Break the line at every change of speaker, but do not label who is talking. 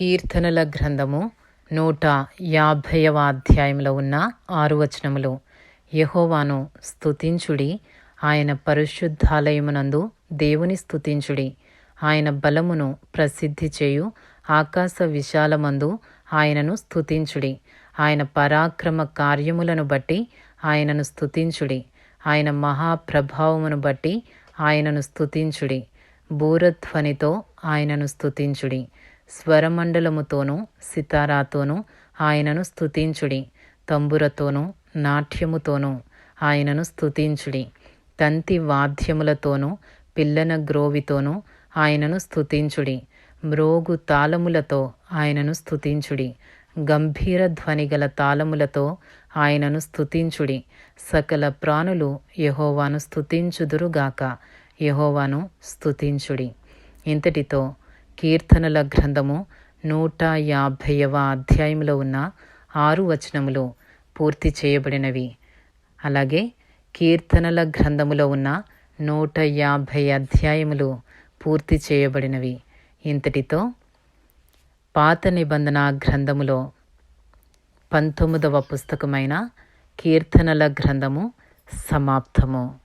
కీర్తనల గ్రంథము నూట యాభైవ అధ్యాయంలో ఉన్న ఆరు వచనములు. యహోవాను స్తుతించుడి ఆయన పరిశుద్ధాలయమునందు దేవుని స్తుతించుడి. ఆయన బలమును ప్రసిద్ధి చేయు ఆకాశ విశాలమందు ఆయనను స్తుతించుడి. ఆయన పరాక్రమ కార్యములను బట్టి ఆయనను స్తుతించుడి. ఆయన మహాప్రభావమును బట్టి ఆయనను స్తుతించుడి. బూరధ్వనితో ఆయనను స్తుతించుడి. స్వరమండలముతోనూ సితారాతోనూ ఆయనను స్తుతించుడి. తంబురతోనూ నాట్యముతోనూ ఆయనను స్తుతించుడి. తంతి వాద్యములతోనూ పిల్లన గ్రోవితోనూ ఆయనను స్తుతించుడి. మ్రోగు తాళములతో ఆయనను స్తుతించుడి. గంభీర ధ్వనిగల తాళములతో ఆయనను స్తుతించుడి. సకల ప్రాణులు యహోవాను స్తుతించుదురుగాక. యహోవాను స్తుతించుడి. ఇంతటితో కీర్తనల గ్రంథము నూట యాభైవ అధ్యాయంలో ఉన్న ఆరు వచనములు పూర్తి చేయబడినవి. అలాగే కీర్తనల గ్రంథములో ఉన్న నూట యాభై అధ్యాయములు పూర్తి చేయబడినవి. ఇంతటితో పాత నిబంధన గ్రంథములో పంతొమ్మిదవ పుస్తకమైన కీర్తనల గ్రంథము సమాప్తము.